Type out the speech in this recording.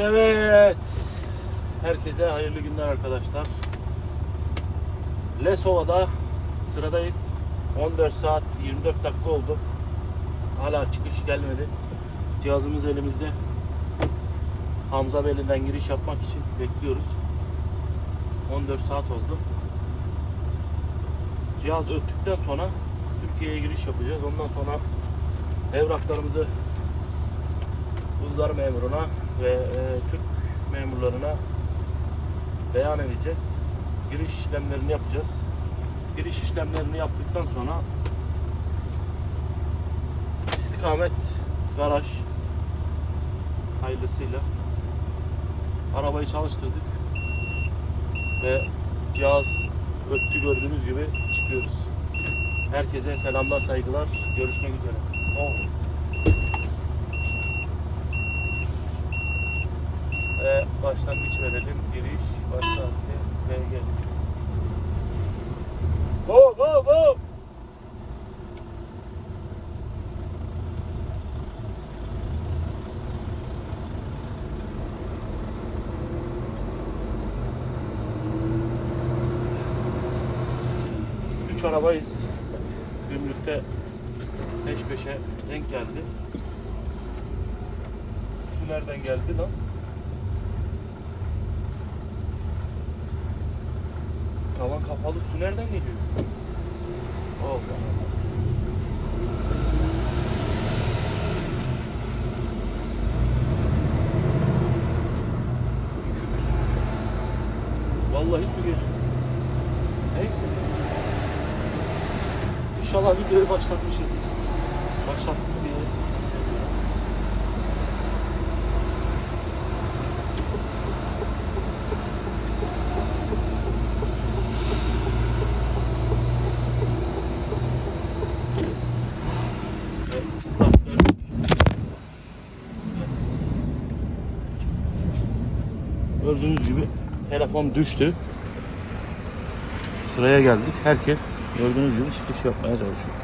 Evet. Herkese hayırlı günler arkadaşlar. Lesova'da sıradayız. 14 saat 24 dakika oldu. Hala çıkış gelmedi. Cihazımız elimizde. Hamza Beyli'nden giriş yapmak için bekliyoruz. 14 saat oldu. Cihaz öttükten sonra Türkiye'ye giriş yapacağız. Ondan sonra evraklarımızı Bulgar memuruna ve e, Türk memurlarına beyan edeceğiz. Giriş işlemlerini yapacağız. Giriş işlemlerini yaptıktan sonra istikamet garaj hayırlısıyla arabayı çalıştırdık ve cihaz öttü gördüğünüz gibi çıkıyoruz. Herkese selamlar saygılar görüşmek üzere. Oh. Ve başlangıç verelim. Giriş başlattı ve gel. Go go go. Üç arabayız. Gümrükte peş peşe denk geldi. Su nereden geldi lan? Tavan kapalı su nereden geliyor? Allah Allah. Vallahi su geliyor. Neyse. İnşallah videoyu başlatmışızdır. Başlattık Gördüğünüz gibi telefon düştü. Sıraya geldik. Herkes gördüğünüz gibi çıkış yapmaya çalışıyor.